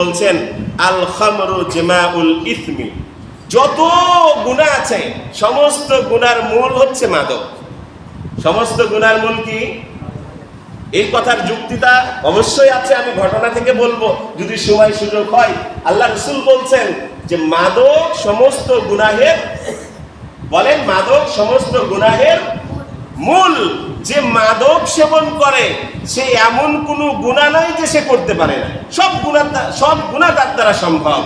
বলছেন আল খামরু জেমাউল ইসমি। যত গুণা আছে, সমস্ত গুনার মূল হচ্ছে মাদক। সমস্ত গুনার মূল কি? এই কথার যুক্তিটা অবশ্যই আছে, আমি ঘটনা থেকে বলব। যদি সময় সুযোগ হয়, আল্লাহ রসুল বলছেন যে, মাদক সমস্ত গুনাহের, বলেন, মাদক সমস্ত গুনাহের মূল যে মাদক সেবন করে, সে এমন কোনো গুণা নাই যে সে করতে পারে না। সব গুণা সব গুণা তার দ্বারা সম্ভব।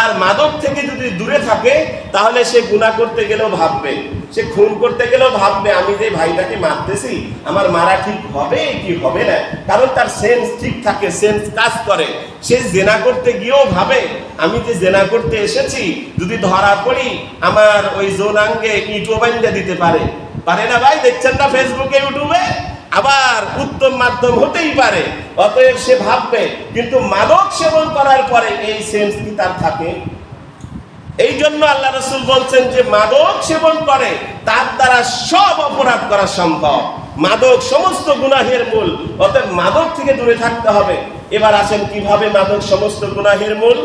আর মাদক থেকে যদি দূরে থাকে, তাহলে সে গুণা করতে গেলেও ভাববে। সে খুন করতে গেলেও ভাববে, আমি যে ভাইটাকে মারতেছি, আমার মারা ঠিক হবে কি হবে না? কারণ তার সেন্স ঠিক থাকে সেন্স কাজ করে। সে জেনা করতে গিয়েও ভাবে, আমি যে জেনা করতে এসেছি, যদি ধরা পড়ি, আমার ওই জোনাঙ্গে ইটো বাইন্দা দিতে পারে। পারে না ভাই, দেখছেন না ফেসবুকে, ইউটিউবে? আবার উত্তম মাধ্যম হতেই পারে। অতএব সে ভাববে, কিন্তু মাদক সেবন করার পরে এই সেন্স কি তার থাকে? এই জন্য আল্লাহ রসুল বলছেন যে, মাদক সেবন করে, তার দ্বারা সব অপরাধ করা সম্ভব। মাদক সমস্ত গুনাহের মূল। অতএব মাদক থেকে দূরে থাকতে হবে। এবার আসেন, কীভাবে মাদক সমস্ত গুনাহের মূল?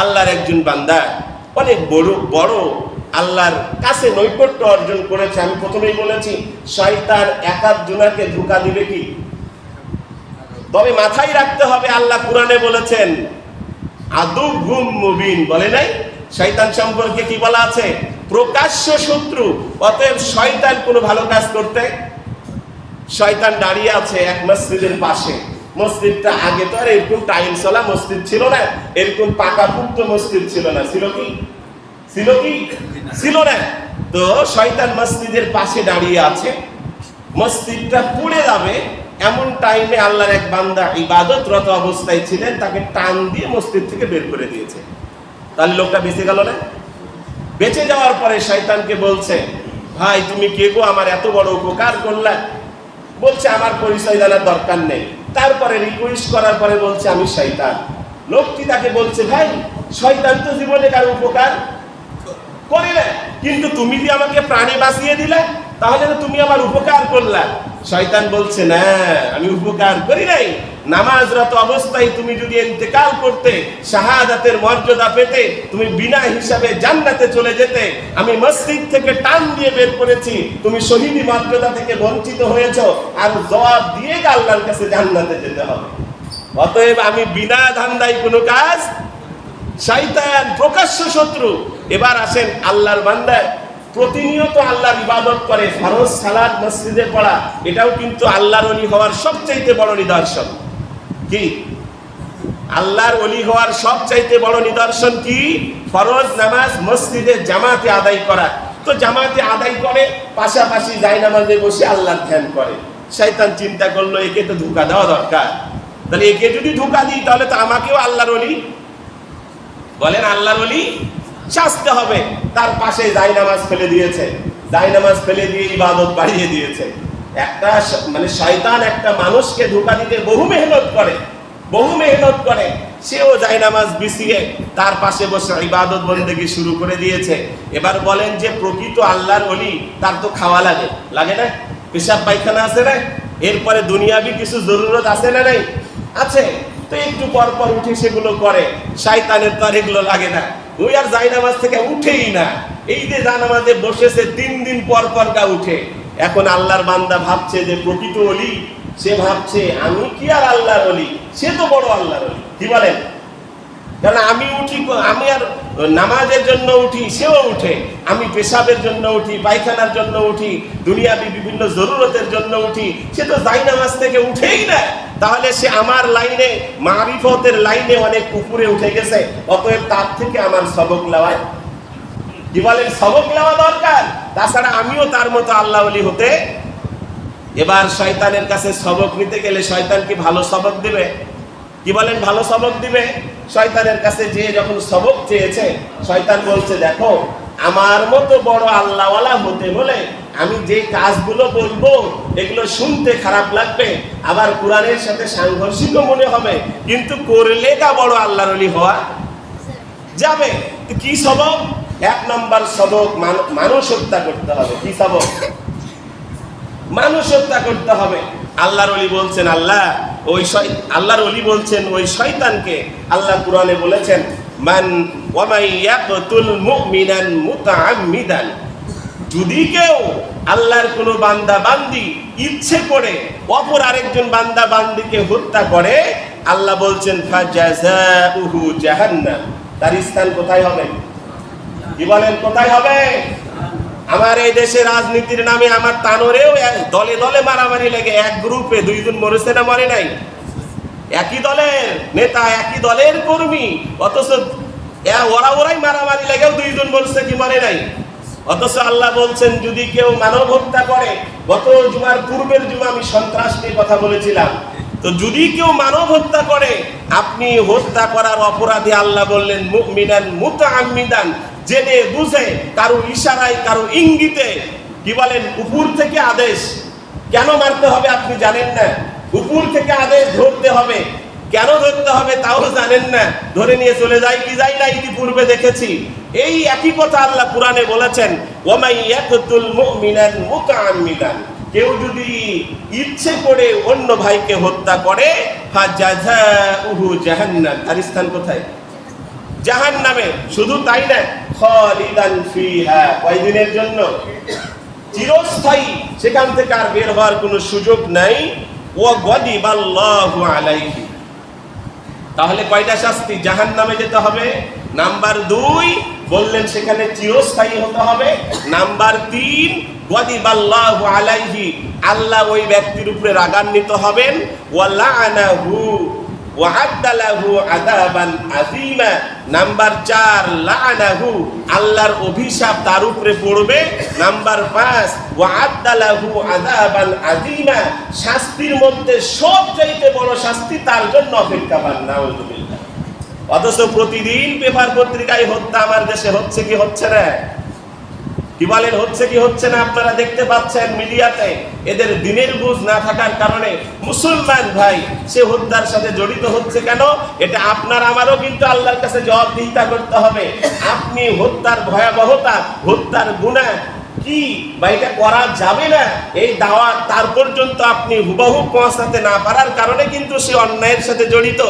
আল্লাহর একজন বান্দা, অনেক বড় বড় আল্লাহর কাছে নৈকট্য অর্জন করেছে, আমি প্রথমেই বলেছি, শয়তান একাধ জোনাকে ধোকা দিবে কি? তবে মাথায় রাখতে হবে, আল্লাহ কোরআনে বলেছেন, আদু গুম মুবিন, বলে নাই? শয়তান সম্পর্কে কি বলা আছে? প্রকাশ্য শত্রু, অতএব শয়তান কোনো ভালো কাজ করতে? শয়তান দাঁড়িয়ে আছে এক মসজিদের পাশে। মসজিদটা আগে তো আর এরকম টাইম চলা মসজিদ ছিল না, এরকম পাকাপুক্ত মসজিদ ছিল না। ছিল কি? ছিল কি? ছিল না। তো শয়তান মসজিদের পাশে দাঁড়িয়ে আছে। মসজিদটা পুড়ে যাবে। এমন টাইমে আল্লাহর এক বান্দা ইবাদতরত অবস্থায় ছিলেন, তাকে টান দিয়ে মসজিদ থেকে বের করে দিয়েছে। তাহলে লোকটা বেঁচে গেল না? বেঁচে যাওয়ার পরে শয়তানকে বলছে, ভাই, তুমি কে গো? আমার এত বড় উপকার করলে। বলছে, আমার পরিচয় জানার দরকার নেই। তারপরে রিকোয়েস্ট করার পরে বলছে, আমি শয়তান। লোকটি তাকে বলছে, ভাই, শয়তান তো জীবনে কার উপকার করিলে, কিন্তু তুমি যে আমাকে প্রাণী বাঁচিয়ে দিলে, তাহলে তুমি আমার উপকার করলা। শয়তান বলছে, না, আমি উপকার করি নাই। নামাজরত অবস্থায় তুমি যদি ইন্তেকাল করতে, শাহাদাতের মর্যাদা পেতে, তুমি বিনা হিসাবে জান্নাতে চলে যেতে, আমি মসজিদ থেকে টান দিয়ে বের করেছি, তুমি শহীদি মর্যাদা থেকে বঞ্চিত হয়েছো, আর জবাব দিয়ে আল্লাহর কাছে জান্নাতে যেতে হবে। অতএব আমি বিনা ধান্দায় কোনো কাজ শয়তান প্রকাশ্য শত্রু। এবার আসেন আল্লাহর বান্দায়। প্রতিনিয়ত আল্লাহর ইবাদত করে, ফরজ সালাদ মসজিদে পড়া, এটাও কিন্তু আল্লাহর অলি হওয়ার সবচাইতে বড় নিদর্শন। কি? আল্লাহর অলি হওয়ার সবচাইতে বড় নিদর্শন কি? ফরজ নামাজ মসজিদে জামাতে আদায় করা। তো জামাতে আদায় করে, পাশাপাশি যাই নামাজে বসে আল্লাহর ধ্যান করে। শয়তান চিন্তা করল, একে তো ধোকা দেওয়া দরকার। তাহলে একে যদি ধোকা দিই, তাহলে তো আমাকেও আল্লাহর অলি বলেন আল্লাহর অলি শাস্তে হবে। তার পাশে জাই নামাজ ফেলে দিয়েছে। জাই নামাজ ফেলে দিয়ে ইবাদত বাড়িয়ে দিয়েছে। একটা মানে শয়তান একটা মানুষকে ধোকা দিতে বহু মেহনত করে, বহু মেহনত করে। সেও জাই নামাজ বিছিয়ে তার পাশে বসে ইবাদত বন্দেগি শুরু করে দিয়েছে। এবার বলেন যে প্রকৃত আল্লাহর অলি তার তো খাওয়া লাগে। লাগে না? পেশাব পায়খানা আছে না? এরপরে দুনিয়াবি কিছু জরুরত আছে না নাই? আছে। তো একটু পর পর উঠে সেগুলো করে। শয়তানের তার এগুলো লাগে না। ওই আর যাই নামাজ থেকে উঠেই না। এই যে জানামাজে বসেছে, তিন দিন পর পর গা উঠে। এখন আল্লাহর বান্দা ভাবছে যে, প্রকৃত অলি, সে ভাবছে, আমি কি আর আল্লাহর অলি? সে তো বড় আল্লাহর অলি। কি বলেন? কারণ আমি উঠি, আমি আর নামাজের জন্য উঠি, সেও উঠে। আমি পেশাবের জন্য উঠি, পায়খানার জন্য উঠি, দুনিয়াবি বিভিন্ন জরুরতের জন্য উঠি। সে তো যাই নামাজ থেকে উঠেই না। তাহলে সে আমার লাইনে, মারিফতের লাইনে অনেক উপরে উঠে গেছে। অতএব তার থেকে আমার সবক নেওয়ায় কি বলেন? সবক নেওয়া দরকার। তাছাড়া আমিও তার মতো আল্লাহ হতে। এবার শয়তানের কাছে সবক নিতে গেলে শয়তান কি ভালো সবক দিবে? কি বলেন? ভালো সবক দিবে? শয়তানের কাছে যে যখন সবক চেয়েছে, শয়তান বলছে, দেখো, আমার মতো বড় আল্লাহওয়ালা হতে হলে আমি যে কাজগুলো বলব, এগুলো শুনতে খারাপ লাগবে। আবার কোরআনের সাথে সাংঘর্ষিকও মনে হবে। কিন্তু করলে কা বড় আল্লাহর হওয়া যাবে। কি সবক? এক নম্বর সবক মান- মানুষ হত্যা করতে হবে। কি সবক? মানুষ হত্যা করতে হবে। আল্লাহর বলছেন, আল্লাহ ওই আল্লাহর অলি বলছেন, ওই শয়তানকে আল্লাহ কোরআনে বলেছেন, মান ওয়ামাই ইয়াকতুল মুমিনান মুতাআম্মিদান। যদি কেউ আল্লাহর কোনো বান্দা বান্দি ইচ্ছে করে অপর আরেকজন বান্দা বান্দিকে হত্যা করে, আল্লাহ বলছেন, ফাজাজাউহু জাহান্নাম। তার স্থান কোথায় হবে? কি বলেন, কোথায় হবে? আমার এই দেশে রাজনীতির নামে আমার তানোরেও দলে দলে মারামারি লেগে এক গ্রুপে দুইজন মরেছে না মরে নাই? একই দলের নেতা, একই দলের কর্মী, অথচ ওরা ওরাই মারামারি লেগেও দুইজন বলছে কি মরে নাই? অথচ আল্লাহ বলছেন, যদি কেউ মানব হত্যা করে, গত জুমার পূর্বের জুমা আমি সন্ত্রাস নিয়ে কথা বলেছিলাম। তো যদি কেউ মানব হত্যা করে, আপনি হত্যা করার অপরাধী আল্লাহ বললেন, মুমিনান মুতাআম্মিদান। জেনে, বুঝে, কারও ইশারায়, কারও ইঙ্গিতে, কি বলেন, উপর থেকে আদেশ। কেন মারতে হবে আপনি জানেন না। উপর থেকে আদেশ ধরতে হবে। কেন ধরতে হবে তাও জানেন না। ধরে নিয়ে চলে যায় কি যাই না, ইতিপূর্বে দেখেছি। এই একই কথা আল্লাহ কোরআনে বলেছেন কেউ যদি ইচ্ছে করে অন্য ভাইকে হত্যা করে তার স্থান কোথায়? জাহান নামে শুধু তাই না, খালিদান ফিহা, কয়দিনের জন্য? চিরস্থায়ী, সেখান থেকে আর বের হওয়ার কোনো সুযোগ নাই। ও গদিবাল্লাহু আলাইহি। তাহলে কয়টা শাস্তি? জাহান নামে যেতে হবে। নাম্বার দুই, বললেন সেখানে চিরস্থায়ী হতে হবে। নাম্বার তিন, গদিবাল্লাহু আলাইহি, আল্লাহ ওই ব্যক্তির উপরে রাগান্বিত হবেন। আযীমা নাম্বার চার লাআনাহু আল্লাহর অভিশাপ তার উপরে পড়বে। নাম্বার পাঁচ শাস্তির মধ্যে সবচাইতে বড় শাস্তি তার জন্য অপেক্ষা পান নাউযুবিল্লাহ অথচ প্রতিদিন পেপার পত্রিকায় হত্যা আমার দেশে হচ্ছে কি হচ্ছে না? বলেন, হচ্ছে কি হচ্ছে না আপনারা দেখতে পাচ্ছেন মিডিয়াতে? এদের দিনের বুঝ না থাকার কারণে মুসলমান ভাই, সে হত্যার সাথে জড়িত হচ্ছে কেন? এটা আপনার, আমারও কিন্তু আল্লাহর কাছে জবাবদিহিতা করতে হবে। আপনি হত্যার ভয়াবহতা, হত্যার গুণা কি বা এটা করা যাবে না? এই দাওয়া তার পর্যন্ত আপনি হুবহু পৌঁছাতে না পারার কারণে কিন্তু সে অন্যায়ের সাথে জড়িত।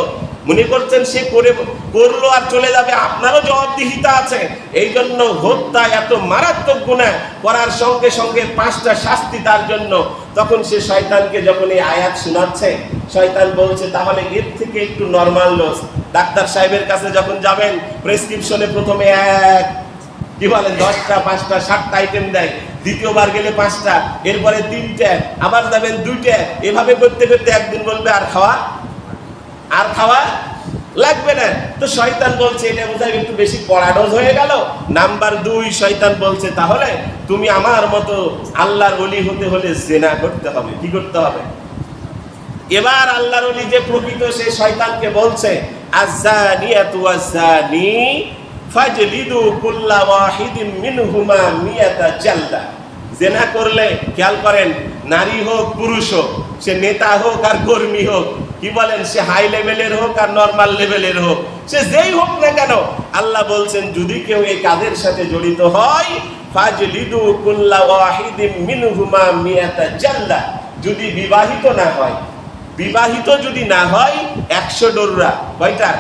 মনে করছেন সে করে করল আর চলে যাবে। আপনারও জবাবদিহিতা আছে। এই জন্য হত্যা এত মারাত্মক গুণা করার সঙ্গে সঙ্গে পাঁচটা শাস্তি তার জন্য। তখন সে শয়তানকে যখন এই আয়াত শোনাচ্ছে, শয়তান বলছে, তাহলে এর থেকে একটু নর্মাল লোস ডাক্তার সাহেবের কাছে যখন যাবেন প্রেসক্রিপশনে প্রথমে এক, কি বলে, দশটা, পাঁচটা, সাতটা আইটেম দেয়। দ্বিতীয়বার গেলে পাঁচটা, এরপরে তিনটা, আবার যাবেন দুইটা। এভাবে করতে করতে একদিন বলবে, আর খাওয়া আর খাওয়া লাগবে না। তো শয়তান বলছে, এটা বোধহয় একটু বেশি কড়া ডোজ হয়ে গেল। নাম্বার দুই, শয়তান বলছে, তাহলে তুমি আমার মতো আল্লাহর অলি হতে হলে জেনা করতে হবে। কি করতে হবে? এবার আল্লাহর অলি যে প্রকৃত, সে শয়তানকে বলছে, আজ্জানিয়াতু আজ্জানি ফাজলিদু কুল্লা ওয়াহিদিন মিনহুমা মিয়াতা জালদা জেনা করলে, খেয়াল করেন, নারী হোক, পুরুষ হোক, সে নেতা হোক আর কর্মী হোক কি বলেন? সে হাই লেভেলের হোক আর নর্মাল লেভেলের হোক সে যেই হোক না কেন আল্লাহ বলছেন যদি কেউ এই কাজের সাথে জড়িত হয় ফাজলিদু কুল্লা ওয়াহিদিন মিনহুমা মিয়াতা জালদা যদি বিবাহিত না হয় বিবাহিত যদি না হয় একশো ডোররা কয়টা?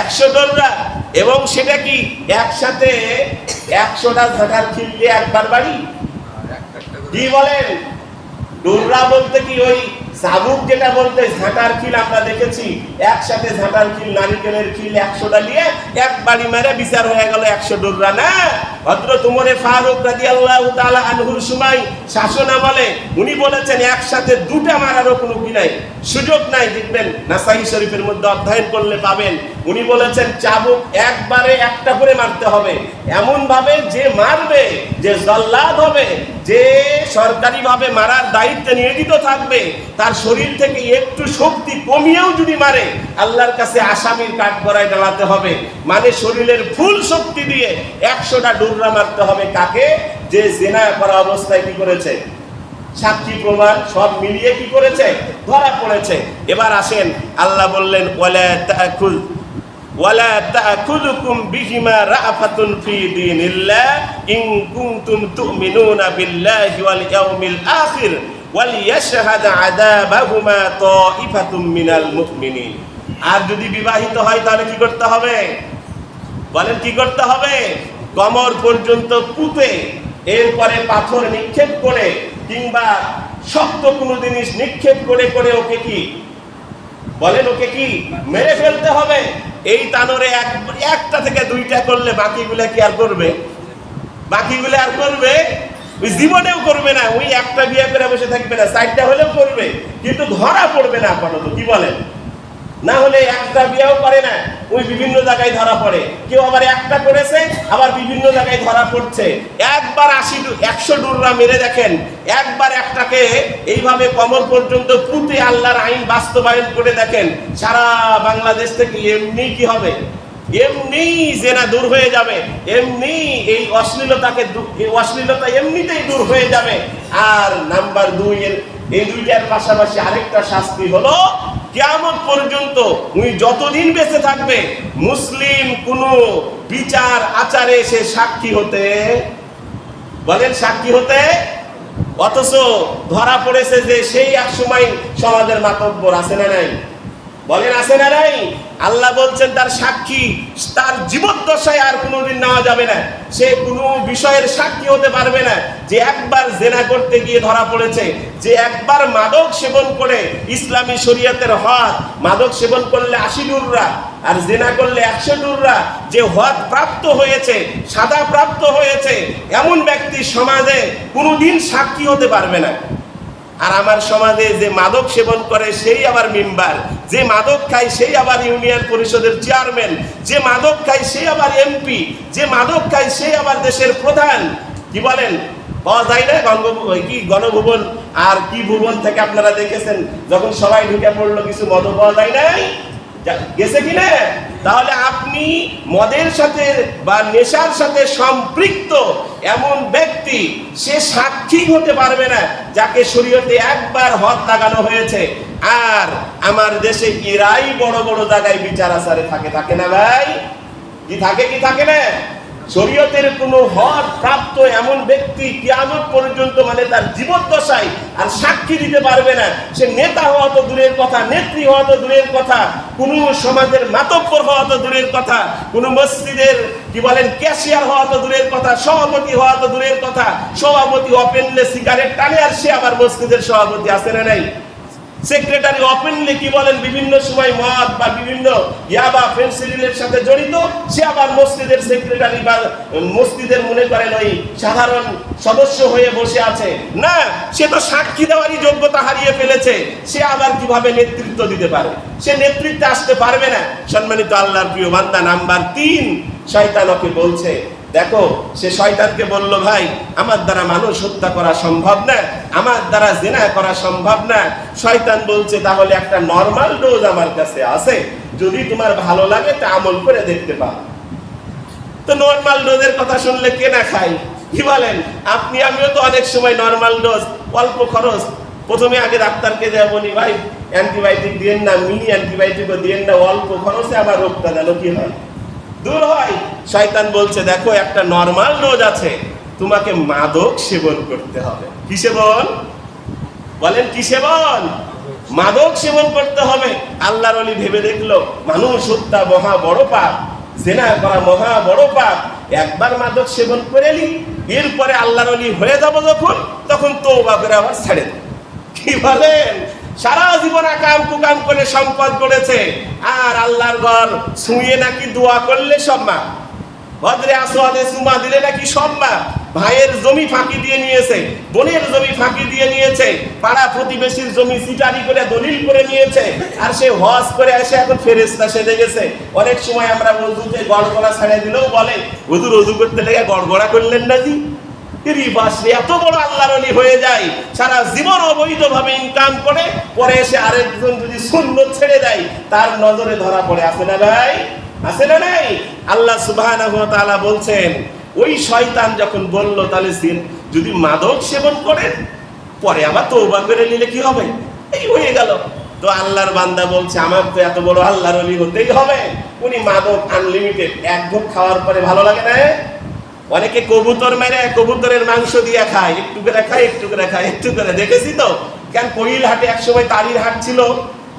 একশো ডোররা। এবং সেটা কি একসাথে একশোটা ঝাঁটার খিল একবার বাড়ি? কি বলেন? ডোররা বলতে কি ওই চাবুক যেটা বলতে ঝাঁটার খিল আমরা দেখেছি। একসাথে ঝাঁটার খিল, নারিকেলের খিল একশোটা নিয়ে এক বাড়ি মেরে বিচার হয়ে গেল একশো ডোররা না? ভদ্র তুমরে ফারুক রাজি আল্লাহ আনহুর সময় শাসন আমলে উনি বলেছেন, একসাথে দুটা মারারও কোনো কি নাই, সুযোগ নাই, দেখবেন নাসাই শরীফের মধ্যে অধ্যয়ন করলে পাবেন। উনি বলেছেন, চাবুক একবারে একটা করে মারতে হবে। এমন ভাবে যে মারবে, যে জল্লাদ হবে, যে সরকারি ভাবে মারার দায়িত্বে নিয়োজিত থাকবে, তার শরীর থেকে একটু শক্তি কমিয়েও যদি মারে, আল্লাহর কাছে আসামির কাঠ করায় ডালাতে হবে। মানে শরীরের ফুল শক্তি দিয়ে একশোটা ডুবরা মারতে হবে কাকে? যে জেনা করা অবস্থায় কি করেছে? সাক্ষী প্রমাণ সব মিলিয়ে কি করেছে? ধরা পড়েছে। এবার আসেন, আল্লাহ বললেন আর যদি বিবাহিত হয়, তাহলে কি করতে হবে? বলেন, কি করতে হবে? কমর পর্যন্ত পুঁতে এরপরে পাথর নিক্ষেপ করে কিংবা শক্ত কোনো জিনিস নিক্ষেপ করে করে ওকে কি? বলেন ওকে কি? মেরে ফেলতে হবে। এই তানরে এক, একটা থেকে দুইটা করলে বাকিগুলো কি আর করবে? বাকিগুলো আর করবে? ওই জীবনেও করবে না। ওই একটা বিয়ে করে বসে থাকবে না। সাইডটা হলেও করবে। কিন্তু ধরা পড়বে না আপাতত। কি বলেন? না হলে একটা বিয়েও করে না, ওই বিভিন্ন জায়গায় ধরা পড়ে। কেউ আবার একটা করেছে, আবার বিভিন্ন জায়গায় ধরা পড়ছে। একবার আশি একশো ডুররা মেরে দেখেন, একবার একটাকে এইভাবে কমর পর্যন্ত পুঁতে আল্লাহর আইন বাস্তবায়ন করে দেখেন, সারা বাংলাদেশ থেকে এমনি কি হবে? এমনি জেনা দূর হয়ে যাবে, এমনি এই অশ্লীলতাকে অশ্লীলতা এমনিতেই দূর হয়ে যাবে। আর নাম্বার দুই এর এই দুইটার পাশাপাশি আরেকটা শাস্তি হলো কিয়ামত পর্যন্ত উনি যতদিন বেঁচে থাকবে, মুসলিম কোন বিচার, আচারে সে সাক্ষী হতে, বলেন সাক্ষী হতে, অথচ ধরা পড়েছে যে সেই এক সময় সমাজের মাতব্বর আছে না নাই? বলেন, আছে না নাই? আল্লাহ বলছেন, তার সাক্ষী, তার জীবদ্দশায় আর কোনোদিন নেওয়া যাবে না। সে কোনো বিষয়ের সাক্ষী হতে পারবে না। যে একবার জেনা করতে গিয়ে ধরা পড়েছে, যে একবার মাদক সেবন করে ইসলামী শরীয়তের হদ, মাদক সেবন করলে আশি ডুররা আর জেনা করলে একশো ডুররা যে হদ প্রাপ্ত হয়েছে, সাদা প্রাপ্ত হয়েছে, এমন ব্যক্তি সমাজে কোনোদিন সাক্ষী হতে পারবে না। আর আমার সমাজে যে মাদক সেবন করে সেই আবার মেম্বার, যে মাদক খায় সেই আবার ইউনিয়ন পরিষদের চেয়ারম্যান, যে মাদক খায় সেই আবার এমপি, যে মাদক খায় সেই আবার দেশের প্রধান। কি বলেন? পাওয়া যায় না কি গণভুবন? আর কি ভুবন থেকে আপনারা দেখেছেন, যখন সবাই ঢুকে পড়ল, কিছু মদ পাওয়া যায় নাই? গেছে কি না তাহলে আপনি মদের সাথে বা নেশার সাথে সম্পৃক্ত এমন ব্যক্তি, সে সাক্ষী হতে পারবে না, যাকে শরীয়তে একবার হদ লাগানো হয়েছে। আর আমার দেশে এরাই বড় বড় জায়গায় বিচার আচারে থাকে থাকে না ভাই? কি থাকে কি থাকে না? শরীয়তের কোনো হদ প্রাপ্ত এমন ব্যক্তি কিয়ামত পর্যন্ত মানে তার জীবদ্দশায় আর সাক্ষী দিতে পারবে না। সে নেতা হওয়া তো দূরের কথা, নেত্রী হওয়া তো দূরের কথা, কোন সমাজের মাতব্বর হওয়া তো দূরের কথা, কোন মসজিদের কি বলেন, ক্যাশিয়ার হওয়া তো দূরের কথা, সভাপতি হওয়া তো দূরের কথা, সভাপতি ওপেনলে সিগারেট টানে আর সে আবার মসজিদের সভাপতি আছে না নাই? সেক্রেটারি ওপেনলি কি বলেন, বিভিন্ন সময় মদ বা বিভিন্ন ইয়াবা ফেন্সিডিলের সাথে জড়িত, সে আবার মসজিদের সেক্রেটারি বা মসজিদের মনে করেন ওই সাধারণ সদস্য হয়ে বসে আছে। না, সে তো সাক্ষী দেওয়ারই যোগ্যতা হারিয়ে ফেলেছে। সে আবার কীভাবে নেতৃত্ব দিতে পারে? সে নেতৃত্বে আসতে পারবে না। সম্মানিত আল্লাহর প্রিয় বান্দা, নাম্বার তিন, শয়তান ওকে বলছে দেখো, সে শয়তানকে বলল, ভাই, আমার দ্বারা মানুষ হত্যা করা সম্ভব না, আমার দ্বারা জেনা করা সম্ভব না। শয়তান বলছে, তাহলে একটা নর্মাল ডোজ আমার কাছে আছে। যদি তোমার ভালো লাগে, তা আমল করে দেখতে পাও। তো নর্মাল ডোজের কথা শুনলে কে না খাই কি বলেন? আপনি, আমিও তো অনেক সময় নর্মাল ডোজ অল্প খরচ। প্রথমে আগে ডাক্তারকে দেওয়া বলি, ভাই অ্যান্টিবায়োটিক দিয়েন না মিনি অ্যান্টিবায়োটিকও দিয়েন না, অল্প খরচে আমার রোগটা যেন কি হয়? দূর হয়। শয়তান বলছে, দেখো, একটা নর্মাল ডোজ আছে। তোমাকে মাদক সেবন করতে হবে। কি সেবন? বলেন, কি সেবন? মাদক সেবন করতে হবে। আল্লাহর অলি ভেবে দেখল, মানুষ হত্যা মহা বড় পাপ, জেনা করা মহা বড় পাপ। একবার মাদক সেবন করে নি, এরপরে আল্লাহর অলি হয়ে যাব যখন, তখন তো করে আবার ছেড়ে দেব। কি বলেন? সারা জীবন আকাম কুকাম করে সম্পদ করেছে আর আল্লাহর ঘর ছুঁয়ে নাকি দোয়া করলে সব মা ভদ্রে আসোয়াদে সুমা দিলে নাকি সব মা ভাইয়ের জমি ফাঁকি দিয়ে নিয়েছে, বোনের জমি ফাঁকি দিয়ে নিয়েছে, পাড়া প্রতিবেশীর জমি সিটারি করে দলিল করে নিয়েছে, আর সে হজ করে এসে এখন ফেরেস্তা সেজে গেছে। অনেক সময় আমরা উজুতে গড়গড়া ছাড়িয়ে দিলেও বলে, হুজুর উজু করতে লেগে গড়গড়া করলেন না জি বাসরে এত বড় আল্লাহর অলি হয়ে যায়, সারা জীবন অবৈধভাবে ইনকাম করে, পরে এসে আরেকজন যদি শূন্য ছেড়ে দেয়, তার নজরে ধরা পড়ে। আছে না ভাই আছে না নাই? আল্লাহ তাআলা বলছেন, ওই শয়তান যখন বলল, তাহলে যদি মাদক সেবন করেন পরে আবার তৌবা করে নিলে কি হবে? এই হয়ে গেল। তো আল্লাহর বান্দা বলছে, আমার তো এত বড় আল্লাহর অলি হতেই হবে। উনি মাদক আনলিমিটেড এক ভোগ খাওয়ার পরে ভালো লাগে না? অনেকে কবুতর মেরে কবুতরের মাংস দিয়ে খায়, একটু করে খায়, একটু করে খায়, একটু করে। দেখেছি তো? কেন কইল হাটে একসময় তারির হাট ছিল?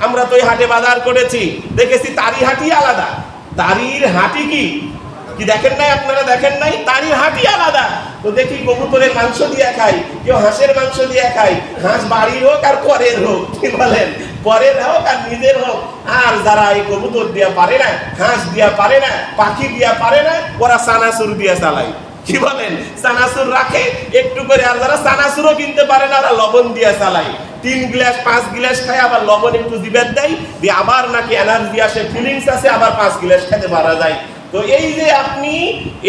আমরা তো ওই হাটে বাজার করেছি। দেখেছি তারি হাটই আলাদা। তারির হাটি কি? কি দেখেন নাই আপনারা দেখেন নাই? তারির হাটই আলাদা। তো দেখি কবুতরের মাংস দিয়ে খাই, কেউ হাঁসের মাংস দিয়ে খাই। হাঁস বাড়ির হোক আর পরের হোক, কি বলেন? পরের হোক আর নিজের হোক। আর যারা এই কবুতর দিয়া পারে না, হাঁস দিয়া পারে না, পাখি দিয়া পারে না, ওরা সানাসুর দিয়া চালায়। কি বলেন? সানাসুর রাখে, একটু করে আর যারা সানাসুরও কিনতে পারে না, ওরা লবণ দিয়া চালায়। তিন গ্লাস, পাঁচ গ্লাস খায়, আবার লবণ একটু দিবেন দেয়, দিয়ে আবার নাকি এনার্জি আসে ফিলিংস আসে, আবার পাঁচ গ্লাস খেতে পারা যায়। তো এই যে আপনি,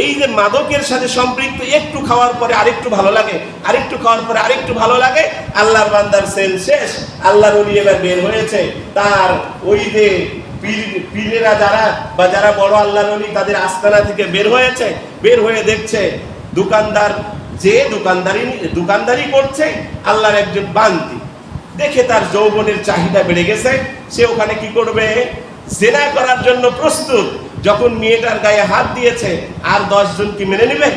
এই যে মাদকের সাথে সম্পৃক্ত, একটু খাওয়ার পরে আরেকটু ভালো লাগে, আরেকটু খাওয়ার পরে আরেকটু ভালো লাগে, আল্লাহর বান্দার সেল শেষ, আল্লাহর ওলি এবার বের হয়েছে। তার ওই যে পীরেরা যারা, বা যারা বড় আল্লাহর ওলি, তাদের আস্তানা থেকে বের হয়েছে, বের হয়ে দেখছে, দোকানদার, যে দোকানদারি দোকানদারি করছে, আল্লাহর একজন বান্দি। দেখে তার যৌবনের চাহিদা বেড়ে গেছে, সে ওখানে কি করবে? জেনা করার জন্য প্রস্তুত। যখন মেয়েটার গায়ে হাত দিয়েছে, আর দশজন কি মেনে নেবে?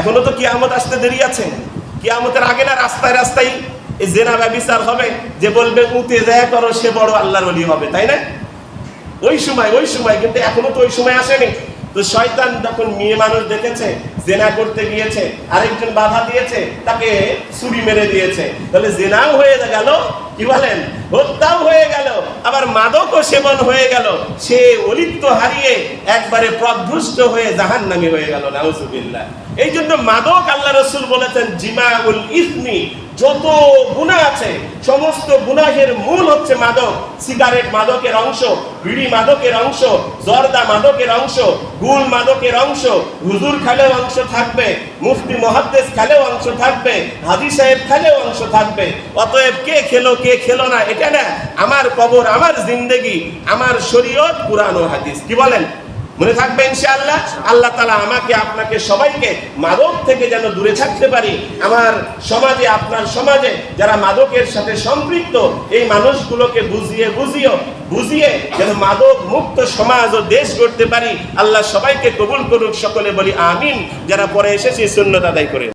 এখনও তো কিয়ামত আসতে দেরি আছে। কিয়ামতের আগে না রাস্তায় রাস্তায় জেনা ব্যবিচার হবে, যে বলবে, উঁতে যায় করো, সে বড় আল্লাহর অলি হবে। তাই না? ওই সময় ওই সময়, কিন্তু এখনও তো ওই সময় আসেনি। তো শয়তান যখন মেয়ে মানুষ দেখেছে জেনা করতে গিয়েছে, আরেকজন বাধা দিয়েছে, তাকে ছুরি মেরে দিয়েছে। তাহলে জেনাও হয়ে গেল, কি বলেন? হত্যাও হয়ে গেল, আবার মাদকও সেবন হয়ে গেল। সে অলিপ্ত হারিয়ে একবারে প্রভ্রষ্ট হয়ে জাহান নামি হয়ে গেল, নাউজুবিল্লাহ। এই জন্য মাদক আল্লাহ রসুল বলেছেন জিমা জিমাউল ইসমি যত গুণা আছে, সমস্ত গুনাহের মূল হচ্ছে মাদক। সিগারেট মাদকের অংশ, বিড়ি মাদকের অংশ, জর্দা মাদকের অংশ, গুল মাদকের অংশ, হুজুর খালেও অংশ থাকবে, মুফতি মহাদ্দেশ খালেও অংশ থাকবে, হাজি সাহেব খালেও অংশ থাকবে। অতএব কে খেলো কে খেলো না, এটা না, আমার কবর, আমার জিন্দেগি, আমার শরীয়ত ও হাদিস। কি বলেন? মনে থাকবে ইনশাআল্লাহ। আল্লাহ তালা আমাকে, আপনাকে সবাইকে মাদক থেকে যেন দূরে থাকতে পারি। আমার সমাজে, আপনার সমাজে যারা মাদকের সাথে সম্পৃক্ত, এই মানুষগুলোকে বুঝিয়ে বুঝিয়ে বুঝিয়ে যেন মাদক মুক্ত সমাজ ও দেশ গড়তে পারি। আল্লাহ সবাইকে কবুল করুক, সকলে বলি আমিন। যারা পরে এসেছি শূন্যতা আদায় করে।